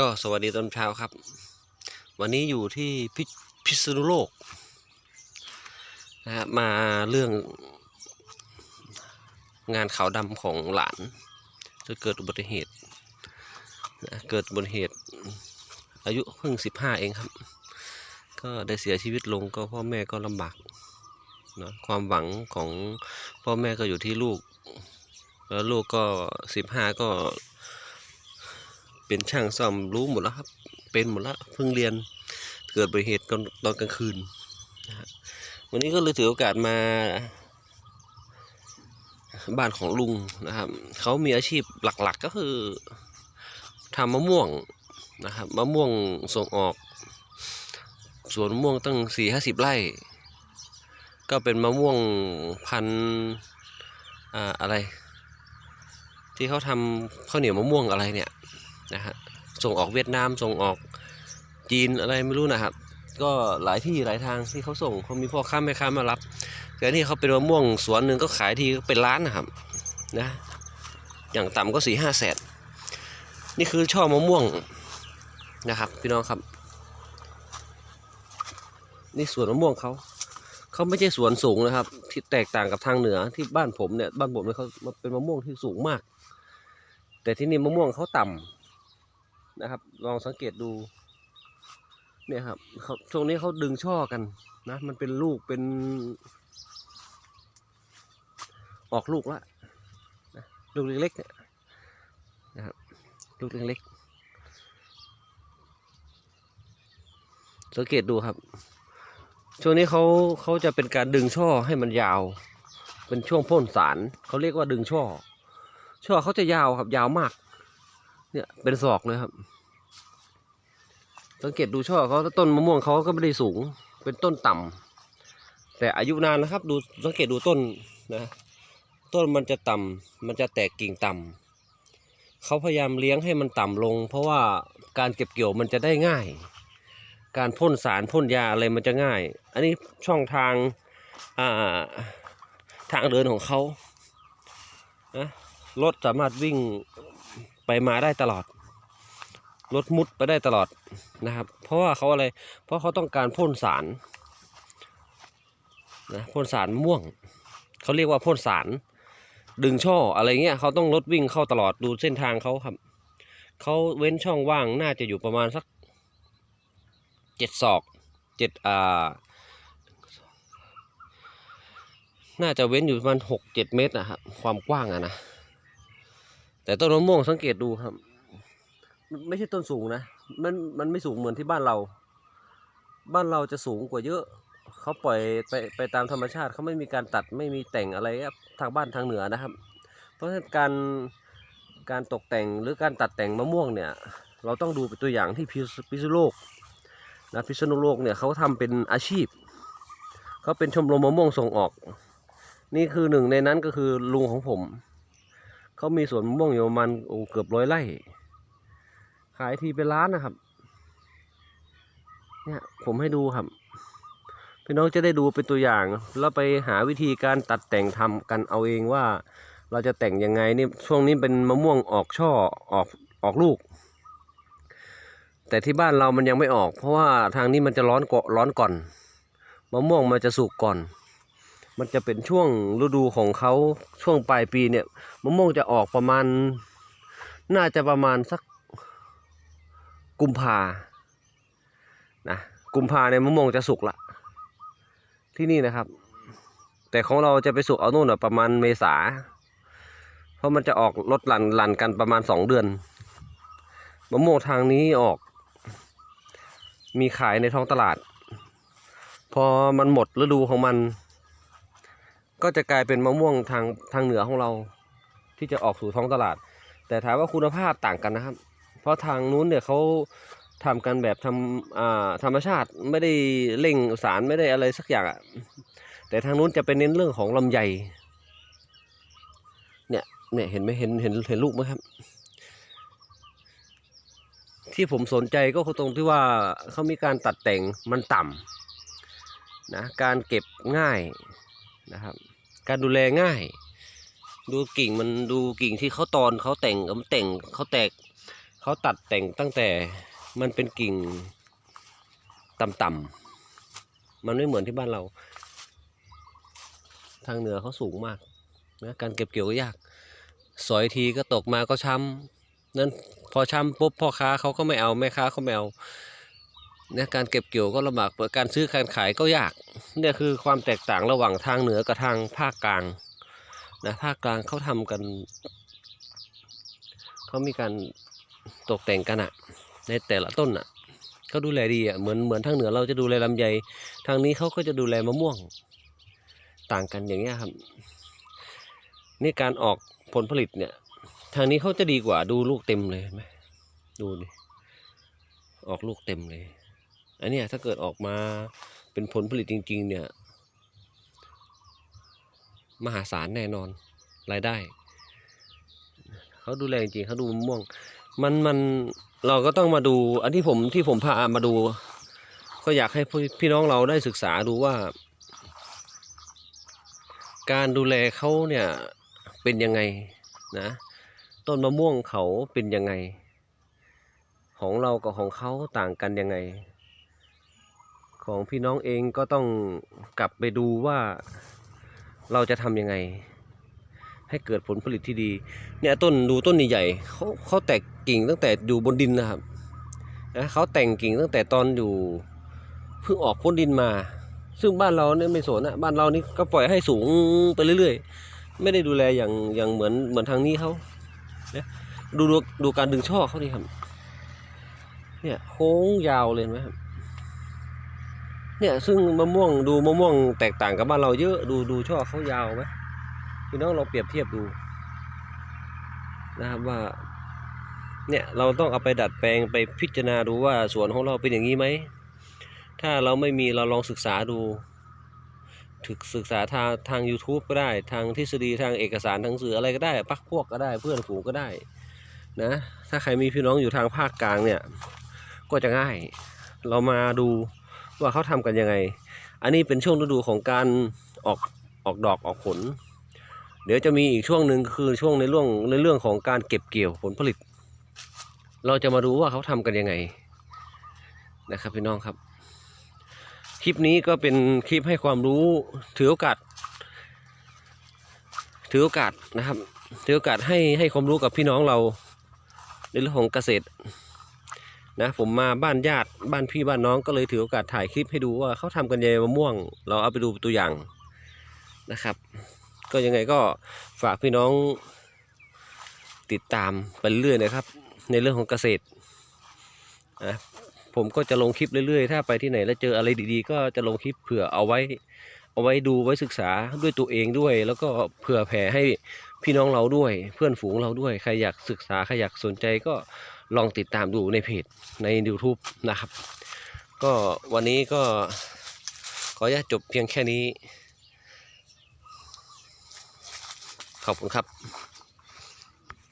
ก็สวัสดีตอนเช้าครับ วันนี้อยู่ที่พิพิษณุโลกนะฮะมาเรื่องงานขาวดำของหลานจะเกิดอุบัติเหตุนะเกิดอุบัติเหตุ อายุเพิ่งสิบห้าเองครับ ก็ได้เสียชีวิตลงก็พ่อแม่ก็ลำบากเนาะความหวังของพ่อแม่ก็อยู่ที่ลูก แล้วลูกก็สิบห้าก็ เป็นช่างซ่อมรู้หมดแล้วครับ เป็นหมดแล้วเพิ่งเรียนเกิดอุบัติเหตุตอนตอนกลางคืนนะฮะวันนี้ก็เลยถือโอกาสมา บ้านของลุงนะครับเขามีอาชีพหลักๆก็คือทำมะม่วงนะครับมะม่วงส่งออกสวนมะม่วงตั้งสี่ห้าสิบไร่ ก็เป็นมะม่วงพันอ่าอะไร ที่เขาทำข้าวเหนียวมะม่วงอะไรเนี่ย นะฮะส่งออกเวียดนามส่งออกจีนอะไรไม่รู้นะครับ ก็หลายที่หลายทางที่เขาส่งเขามีพ่อค้าแม่ค้ามารับ แต่นี่เขาเป็นมะม่วงสวนหนึ่งก็ขายทีเป็นล้านนะครับนะอย่างต่ำก็สี่ห้าแสนนี่คือช่อมะม่วงนะครับ พี่น้องครับ นี่สวนมะม่วงเขาเขาไม่ใช่สวนสูงนะครับ ที่แตกต่างกับทางเหนือที่บ้านผมเนี่ยบ้านผมเนี่ยเขาเป็นมะม่วงที่สูงมาก แต่ที่นี่มะม่วงเขาต่ำ นะครับ ลองสังเกตดู เนี่ยครับเขาช่วงนี้เขาดึงช่อกันนะ มันเป็นลูกเป็น ออกลูกแล้วนะลูกเล็กๆนะครับลูกเล็กๆสังเกตดูครับ ช่วงนี้เขาเขาจะเป็นการดึงช่อให้มันยาว เป็นช่วงพ่นสารเขาเรียกว่าดึงช่อช่อเขาจะยาวครับยาวมาก เนี่ยเป็นศอกเลยครับ สังเกตดูช่อเขาต้นมะม่วงเขาก็ไม่ได้สูง เป็นต้นต่ำแต่อายุนานนะครับ ดูสังเกตดูต้นนะ ต้นมันจะต่ำมันจะแตกกิ่งต่ำเขาพยายามเลี้ยงให้มันต่ำลง เพราะว่าการเก็บเกี่ยวมันจะได้ง่าย การพ่นสารพ่นยาอะไรมันจะง่าย อันนี้ช่องทางอ่าทางเดินของเขานะรถสามารถวิ่ง ไปมาได้ตลอด รถมุดไปได้ตลอดนะครับ เพราะว่าเขาอะไร เพราะเขาต้องการพ่นสารนะพ่นสารม่วง เขาเรียกว่าพ่นสาร ดึงช่ออะไรเงี้ยเขาต้องรถวิ่งเข้าตลอดดูเส้นทางเขาครับเขาเว้นช่องว่างน่าจะอยู่ประมาณสักเจ็ดศอกเจ็ดอ่าน่าจะเว้นอยู่ประมาณหกเจ็ดเมตรนะครับความกว้างอะนะ แต่ต้นมะม่วงสังเกตดูครับ ไม่ใช่ต้นสูงนะ มันมันไม่สูงเหมือนที่บ้านเรา บ้านเราจะสูงกว่าเยอะ เขาปล่อยไปไปตามธรรมชาติเขาไม่มีการตัดไม่มีแต่งอะไรครับทางบ้านทางเหนือนะครับ เพราะฉะนั้นการการตกแต่งหรือการตัดแต่งมะม่วงเนี่ย เราต้องดูเป็นตัวอย่างที่พิษพิษณุโลกนะพิษณุโลกเนี่ยเขาทำเป็นอาชีพเขาเป็นชมรมมะม่วงส่งออก นี่คือหนึ่งในนั้นก็คือลุงของผม เขามีสวนมะม่วงอยู่ประมาณโอ้เกือบร้อยไร่ ขายทีเป็นล้านนะครับ เนี่ยผมให้ดูครับพี่น้องจะได้ดูเป็นตัวอย่าง แล้วไปหาวิธีการตัดแต่งทำกันเอาเองว่า เราจะแต่งยังไงนี่ช่วงนี้เป็นมะม่วงออกช่อออกออกลูก แต่ที่บ้านเรามันยังไม่ออก เพราะว่าทางนี้มันจะร้อนกว่าร้อนก่อนมะม่วงมันจะสุกก่อน มันจะเป็นช่วงฤดูของเขาช่วงปลายปีเนี่ยมะม่วงจะออกประมาณ น่าจะประมาณสักกุมภานะกุมภาเนี่ยมะม่วงจะสุกละ ที่นี่นะครับ แต่ของเราจะไปสุกเอาโน่นอะประมาณเมษา เพราะมันจะออกลดหลั่นหลั่นกันประมาณสองเดือนมะม่วงทางนี้ออก มีขายในท้องตลาด พอมันหมดฤดูของมัน ก็จะกลายเป็นมะม่วงทางทางเหนือของเรา ที่จะออกสู่ท้องตลาด แต่ถามว่าคุณภาพต่างกันนะครับ เพราะทางนู้นเนี่ยเขาทำกันแบบทำธรรมชาติไม่ได้เร่งสารไม่ได้อะไรสักอย่างอะแต่ทางนู้นจะเป็นเน้นเรื่องของลำไยเนี่ยเนี่ยเห็นไหมเห็นเห็นเห็นลูกไหมครับ ที่ผมสนใจก็คือตรงที่ว่าเขามีการตัดแต่งมันต่ำนะการเก็บง่าย นะครับ การดูแลง่าย ดูกิ่งมันดูกิ่งที่เขาตอนเขาแต่งเขาแต่งเขาแตกเขาตัดแต่งตั้งแต่มันเป็นกิ่งต่ำๆมันไม่เหมือนที่บ้านเรา ทางเหนือเขาสูงมากนะการเก็บเกี่ยวก็ยาก สอยทีก็ตกมาก็ช้ำนั้นพอช้ำปุ๊บพ่อค้าเขาก็ไม่เอาแม่ค้าเขาไม่เอา นี่ยการเก็บเกี่ยวก็ลำบากการซื้อการขายก็ยากเนี่ยคือความแตกต่างระหว่างทางเหนือกับทางภาคกลางนะภาคกลางเขาทำกันเขามีการตกแต่งกันอะในแต่ละต้นอะเขาดูแลดีอะเหมือนเหมือนทางเหนือเราจะดูแลลำไยทางนี้เขาก็จะดูแลมะม่วงต่างกันอย่างเงี้ยครับนี่การออกผลผลิตเนี่ย ทางนี้เขาจะดีกว่าดูลูกเต็มเลยไหมดูนี่ออกลูกเต็มเลย อันนี้ถ้าเกิดออกมาเป็นผลผลิตจริง ๆ เนี่ย มหาศาลแน่นอนรายได้ เขาดูแลจริงเขาดูมะม่วง มันมันเราก็ต้องมาดู อันที่ผมที่ผมพามาดู ก็อยากให้พพี่น้องเราได้ศึกษาดูว่า การดูแลเขาเนี่ยเป็นยังไงนะต้นมะม่วงเขาเป็นยังไง ของเรากับของเขาต่างกันยังไง ของพี่น้องเองก็ต้องกลับไปดูว่าเราจะทำยังไง ให้เกิดผลผลิตที่ดี เนี่ยต้นดูต้นใหญ่ๆเขาเขาแตกกิ่งตั้งแต่อยู่บนดินนะครับนะเขาแต่งกิ่งตั้งแต่ตอนอยู่เพิ่งออกพ้นดินมา ซึ่งบ้านเราเนี่ยไม่สนอะบ้านเรานี่ก็ปล่อยให้สูงไปเรื่อยๆ ไม่ได้ดูแลอย่างอย่างเหมือนเหมือนทางนี้เขาเนี่ยดูดูดูการดึงช่อเขาดิครับ เนี่ยโค้งยาวเลยไหมครับ เนี่ยซึ่งมะม่วงดูมะม่วงแตกต่างกับบ้านเราเยอะดูดูช่อเขายาวไหมพี่น้องเราเปรียบเทียบดูนะครับว่า เนี่ยเราต้องเอาไปดัดแปลงไปพิจารณาดูว่าสวนของเราเป็นอย่างนี้ไหมถ้าเราไม่มีเราลองศึกษาดูถึกศึกษาทางทาง YouTube ก็ได้ ทางทฤษฎีทางเอกสารทางสื่ออะไรก็ได้ปักพวกก็ได้เพื่อนฝูงก็ได้นะถ้าใครมีพี่น้องอยู่ทางภาคกลางเนี่ย ก็จะง่าย เรามาดู ว่าเขาทำกันยังไง อันนี้เป็นช่วงฤดูของการออกออกดอกออกผล เดี๋ยวจะมีอีกช่วงหนึ่งคือช่วงในเรื่องในเรื่องของการเก็บเกี่ยวผลผลิต เราจะมาดูว่าเขาทำกันยังไงนะครับพี่น้องครับ คลิปนี้ก็เป็นคลิปให้ความรู้ถือโอกาสถือโอกาสนะครับถือโอกาสให้ให้ความรู้กับพี่น้องเราในเรื่องของเกษตร นะผมมาบ้านญาติบ้านพี่บ้านน้องก็เลยถือโอกาสถ่ายคลิปให้ดูว่าเขาทำกันยังไงมะม่วง เราเอาไปดูตัวอย่างนะครับ ก็ยังไงก็ฝากพี่น้องติดตามไปเรื่อยนะครับ ในเรื่องของเกษตรนะผมก็จะลงคลิปเรื่อยๆ ถ้าไปที่ไหนแล้วเจออะไรดีๆ ก็จะลงคลิปเผื่อเอาไว้ เอาไว้ดูไว้ศึกษาด้วยตัวเองด้วย แล้วก็เผื่อแผ่ให้พี่น้องเราด้วย เพื่อนฝูงเราด้วย ใครอยากศึกษาใครอยากสนใจก็ ลองติดตามดูในเพจใน YouTube นะครับ ก็วันนี้ก็ขออนุญาตจบเพียงแค่นี้ ขอบคุณครับ